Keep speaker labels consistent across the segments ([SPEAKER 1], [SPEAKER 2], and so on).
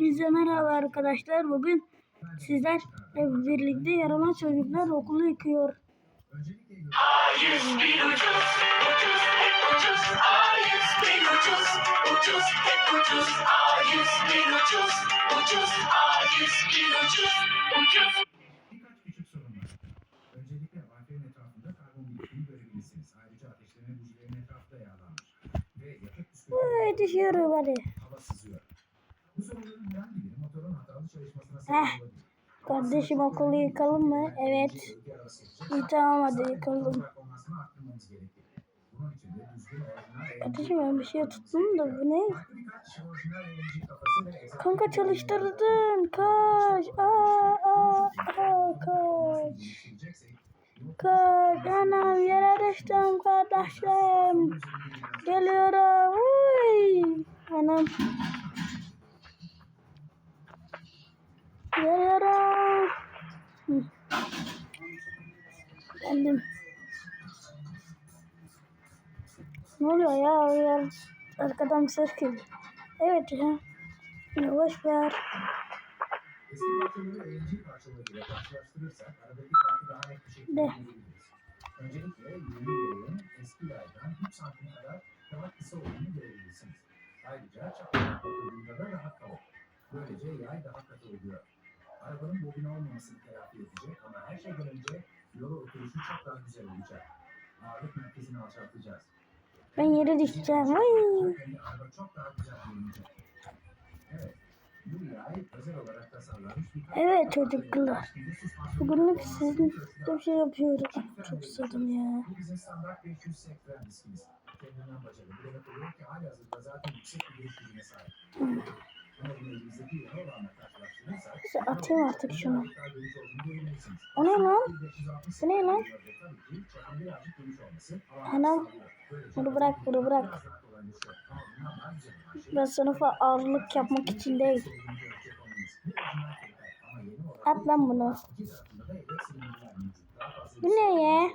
[SPEAKER 1] Hepinize merhaba arkadaşlar. Bugün sizlerle birlikte yaramaz çocuklar okulu yıkıyor.
[SPEAKER 2] A101 ucuz, ucuz, hep ucuz. A101 ucuz, ucuz, hep ucuz. A101 ucuz, ucuz. A101 ucuz, ucuz.
[SPEAKER 3] Birkaç küçük sorun var. Öncelikle amfilerin etrafında karbon görebilirsiniz. Ayrıca ateşleme bujilerin etrafı da yağlanmış. Ve yakıt
[SPEAKER 1] Vay
[SPEAKER 3] püskürtüleri
[SPEAKER 1] düşüyorum hadi. Heh. Kardeşim okulu yıkalım mı? Evet. İyi tamam hadi yıkalım. Kardeşim ben bir şey tuttum da bu ne? Kanka çalıştırdın. Kaç. Aa, aa, aa, kaç. Kaç. Anam yere düştüm kardeşim. Geliyorum. Uy. Anam. Geliyorum. Geldim. Ne oluyor ya? ya? Arkadan bir ses geliyor. Evet ya. Yavaş ver. De.
[SPEAKER 3] Öncelikle yeni eski yaydan 3 santim kadar daha kısa olduğunu görebilirsiniz. Ayrıca çapına bakıldığında da daha kalın. Böylece yay daha katı oluyor. Arabanın bobine olmamasını telafi edecek ama her şeyden önce yola oturuşu çok daha güzel olacak. Ağırlık merkezini alçaltacağız.
[SPEAKER 1] Ben yere düşeceğim. Ay.
[SPEAKER 3] Araba çok daha güzel görünecek. Evet.
[SPEAKER 1] Evet çocuklar. Bugünlük sizin bir şey yapıyorum. Çok susadım ya.
[SPEAKER 3] Bu bizim standart 500 sektren diskimiz. Kendinden bacalı. Bu demek oluyor ki hali hazırda zaten yüksek bir giriş gücüne sahip. Ama bunu elimizdeki yeni olanla karşılaştırırsak...
[SPEAKER 1] Neyse, atayım artık şunu. O ne lan?
[SPEAKER 3] 560
[SPEAKER 1] Bu ne lan? Anam. Bunu bırak, bunu bırak. Ben sınıfa ağırlık yapmak için değil. At lan bunu. Bu ne ya?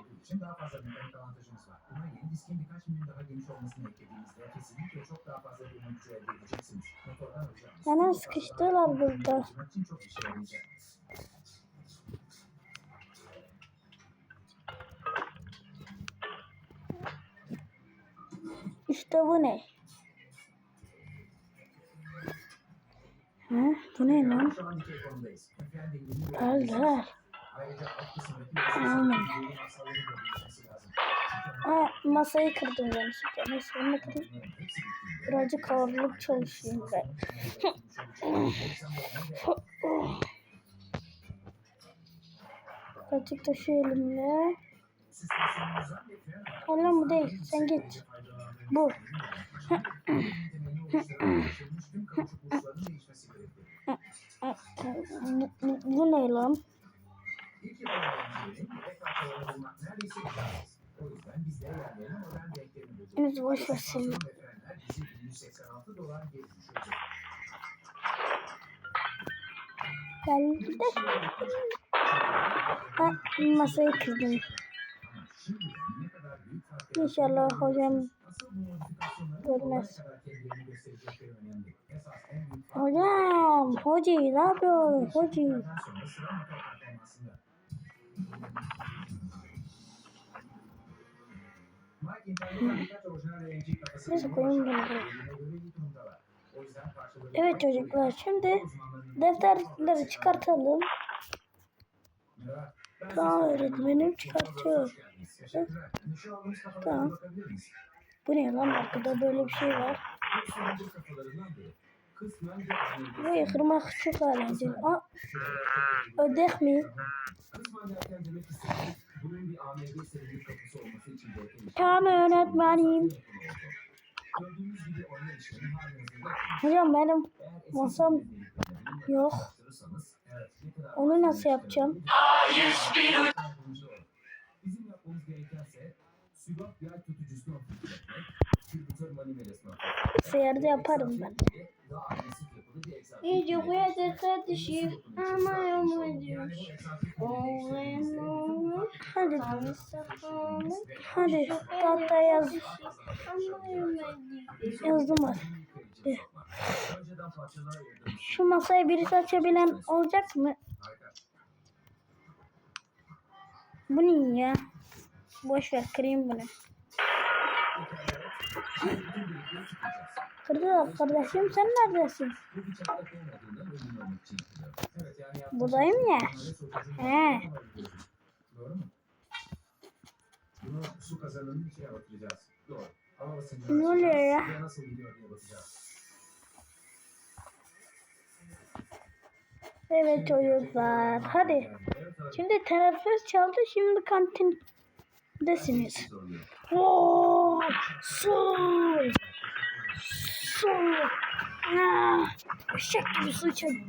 [SPEAKER 3] Buna yeni diskin birkaç milim daha geniş olmasını eklediğinizde kesinlikle çok daha fazla gücü elde edeceksiniz. Motordan alacağınız.
[SPEAKER 1] Anam sıkıştılar burada.
[SPEAKER 3] İçin çok işe yarayacak.
[SPEAKER 1] İşte bu ne? Ha, bu ne lan?
[SPEAKER 3] Şu
[SPEAKER 1] Aa, masayı kırdım yanlışlıkla. Neyse onu
[SPEAKER 3] bittiğinde
[SPEAKER 1] Birazcık ağırlık çalışayım ben. Birazcık da şu elimle. Hayır lan bu değil. Sen git. Bu, bu ne lan?
[SPEAKER 3] İlk yapabileceğin yedek parçalarını bulmak neredeyse imkansız. O yüzden biz de yerlerine modern renklerini bulacağız.
[SPEAKER 1] Henüz boş ver seni.
[SPEAKER 3] Ve frenler bizi 186 dolar geri düşürecek.
[SPEAKER 1] Geldi de. Ha, masayı kırdım.
[SPEAKER 3] Ne
[SPEAKER 1] İnşallah hocam görmez.
[SPEAKER 3] ne kadar kendilerini gösterecekleri önemli.
[SPEAKER 1] Evet çocuklar şimdi defterleri çıkartalım. Tamam öğretmenim çıkartıyor. Tamam. Bu ne lan arkada böyle bir şey var. Burayı kırmak çok eğlenceli. Aa, ödek mi? Tamam öğretmenim. Hocam benim masam yok. Onu nasıl yapacağım?
[SPEAKER 2] A101 ucuz.
[SPEAKER 3] yardımcı olur. Bizim.
[SPEAKER 1] Bilgisayarda yaparım ben. İyice buraya dikkat düşeyim.
[SPEAKER 3] Ama manivelayı değiştirdiğimizde bütün
[SPEAKER 1] Hadi.
[SPEAKER 3] ve
[SPEAKER 1] Hadi tahta yaz. Yazdım
[SPEAKER 3] ayırdım.
[SPEAKER 1] Şu masayı birisi açabilen olacak mı? Bu ne ya? Boş ver kırayım bunu. Kardeşim sen neredesin? Buradayım ya. He.
[SPEAKER 3] Bunu su kazanının içine batıracağız. Doğru. Basıncını
[SPEAKER 1] Ne oluyor ya?
[SPEAKER 3] Nasıl gidiyor diye bakacağız.
[SPEAKER 1] Evet çocuklar hadi. Şimdi teneffüs çaldı şimdi kantindesiniz. Oo, su. Su. Ah, Eşek gibi.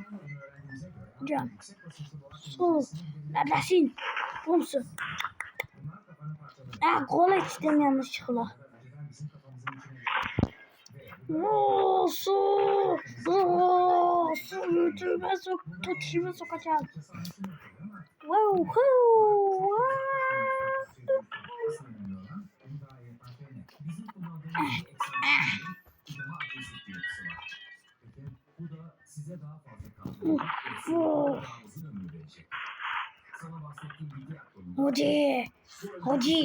[SPEAKER 1] Hocam. Su. Neredesin? Bu musun? Ah kola içtim yanlışlıkla. Oo, su. Oo, su götürme sok. Tutuşuma sokacağım. Wow. Wow. Hoca. Hoca.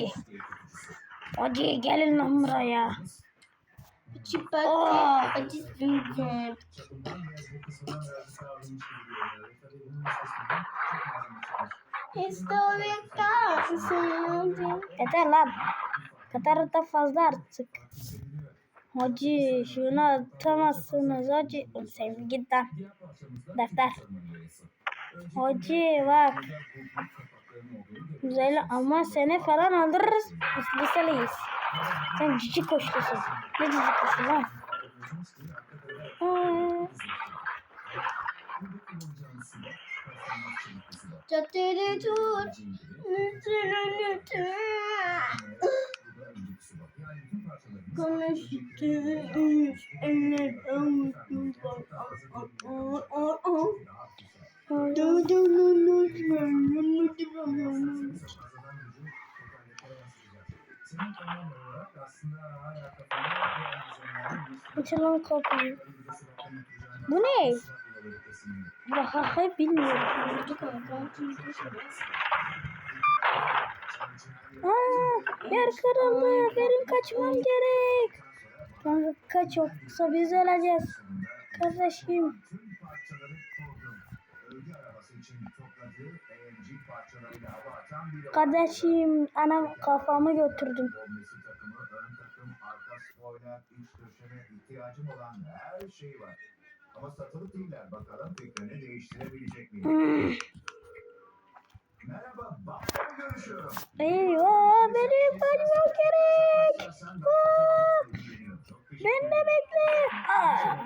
[SPEAKER 1] Hoca gelin lan buraya.
[SPEAKER 3] Kısmından çok malzeme çıkmış.
[SPEAKER 1] Yeter lan. Kadar da fazla artık. Hacı şunu atamazsınız hacı. Sen git lan. Defter. Hacı bak.
[SPEAKER 3] güzel
[SPEAKER 1] ama seni falan. Biz liseliyiz. Sen cici koştusun. Ne cici koştu lan?
[SPEAKER 4] Çatırı tut. Lütfen lütfen.
[SPEAKER 1] Açalım kapıyı. Bu ne? Daha bilmiyorum. Aa, yer kırıldı. Benim kaçmam gerek. Kaç yoksa biz öleceğiz. Kardeşim. Kardeşim anam kafamı götürdüm.
[SPEAKER 3] Ama satılık değiller. Bakalım fikrini değiştirebilecek miyim?
[SPEAKER 1] Eyvah benim kaçmam gerek. Aa, ben de bekle. Aa,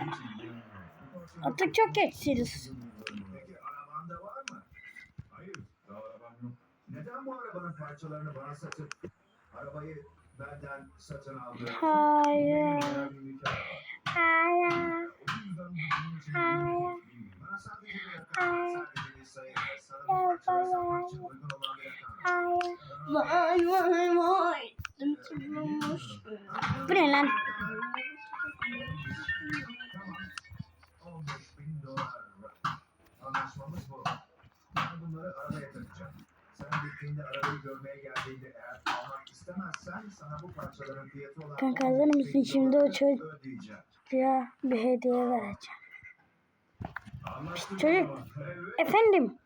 [SPEAKER 1] artık çok geçsiniz.
[SPEAKER 3] Neden bu arabanın parçalarını bana satıp arabayı benden satın aldın?
[SPEAKER 1] Hayır. Hayır. Hayır. Hayır. Hayır.
[SPEAKER 4] Vay vay vay.
[SPEAKER 1] Bu ne lan?
[SPEAKER 3] Tamam. 15 bin dolar. Anlaşmamız bu. Ben bunları arabaya takacağım. Sen bittiğinde arabayı görmeye geldiğinde eğer almak istemezsen sana bu parçaların fiyatı olan
[SPEAKER 1] Kanka,
[SPEAKER 3] 15
[SPEAKER 1] hazır mısın? Şimdi o. Ya bir hediye vereceğim. Çocuk. Efendim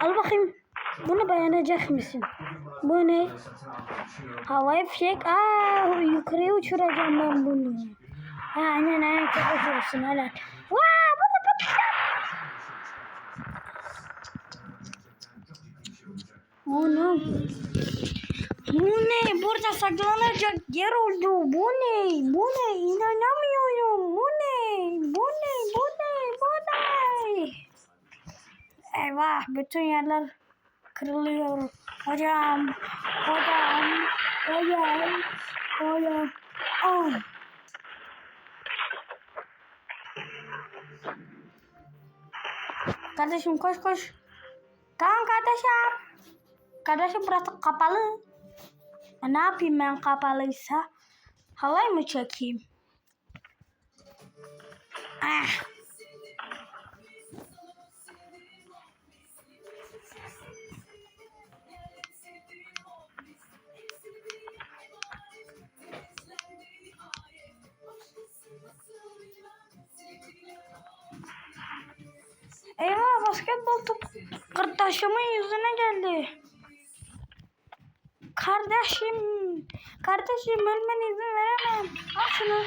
[SPEAKER 1] al bakayım. Bunu beğenecek misin? Bu ne? Havai fişek. Aa yukarıya uçuracağım ben bunu. Ha, aynen çok uçurursun helal. Vaa bu da patlayacak. Oğlum. Bu ne? Burada saklanacak yer oldu. Bu ne? Bu ne? İnanamıyorum. Bu ne? Bu ne? Bu ne? Bu ne? Eyvah bütün yerler kırılıyor. Hocam. Hocam. Hocam. Hocam. Oh. Kardeşim koş koş. Tamam kardeşim. Kardeşim burası kapalı. E, ne yapayım ben kapalıysa? Halay mı çekeyim? Ah. Basketbol topu kardeşimin yüzüne geldi. Kardeşim, kardeşim ölmene izin veremem. Al şunu.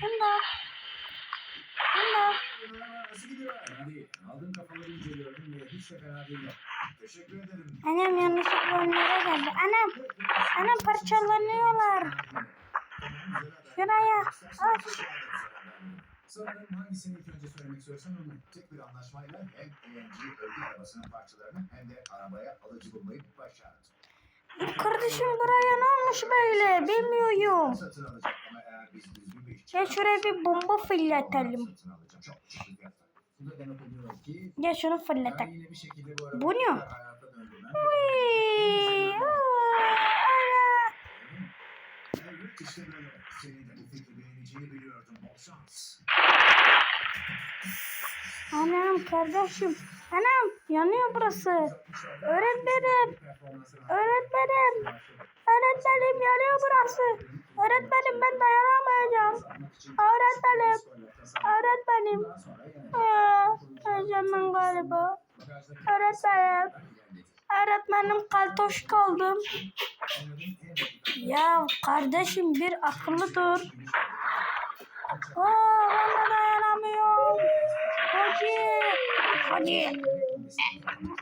[SPEAKER 1] Şunu da al. Al.
[SPEAKER 3] Hiç de ederim.
[SPEAKER 1] Annem yanlışlıkla önlere geldi. Annem, annem parçalanıyorlar. Şuraya aç.
[SPEAKER 3] Sanırım hangisini ilk önce söylemek istiyorsan onu. Tek bir anlaşmayla hem AMG örgü arabasının parçalarını hem de arabaya alıcı bulmayı başardı.
[SPEAKER 1] Kardeşim buraya ne olmuş böyle? Bilmiyorum.
[SPEAKER 3] Satın alacak ama eğer biz düzgün bir iş
[SPEAKER 1] Gel şuraya bir bomba fırlatalım.
[SPEAKER 3] satın alacağım. Çok küçük bir fiyatla. Bu da demek oluyor ki
[SPEAKER 1] Gel şunu
[SPEAKER 3] ben
[SPEAKER 1] fırlatalım.
[SPEAKER 3] yine bir şekilde bu
[SPEAKER 1] ne?
[SPEAKER 3] hayata döndürmem.
[SPEAKER 1] Uy, ana.
[SPEAKER 3] Evet işte böyle. Senin de bu fikri beğeneceğini biliyordum. Bol.
[SPEAKER 1] Anam kardeşim. Anam yanıyor burası. Öğretmenim. Öğretmenim. Öğretmenim yanıyor burası. Öğretmenim ben dayanamayacağım. Öğretmenim. Öğretmenim. Aa, öleceğim ben galiba. Öğretmenim. Öğretmenim kaltoş kaldım. Ya kardeşim bir akıllı dur. Aa, ben de dayanamıyorum. Hadi. Hadi.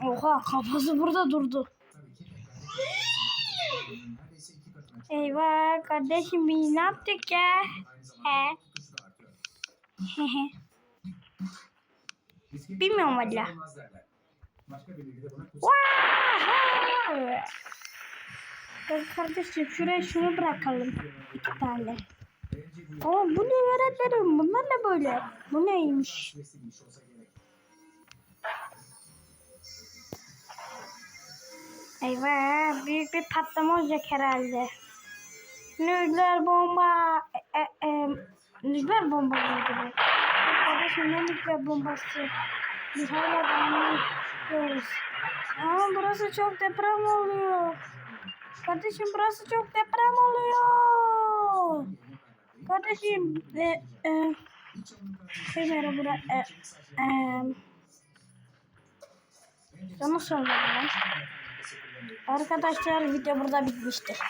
[SPEAKER 1] Oha kafası burada durdu. Eyvah kardeşim biz ne yaptık ya? He. Bilmiyorum valla. Kardeşim şuraya şunu bırakalım. İki tane. Aa bu ne öğretmenim? Bunlar ne böyle? Bu neymiş? Eyvah büyük bir patlama olacak herhalde. Nükleer bomba. E, e, e, nükleer bomba mıydı bu? Kardeşim ne nükleer bombası? Biz hala dayanıyoruz. Ama burası çok deprem oluyor. Kardeşim burası çok deprem oluyor. Kardeşim e, e, şey merhaba bura, e, e, sana söyledim. Arkadaşlar video burada bitmiştir.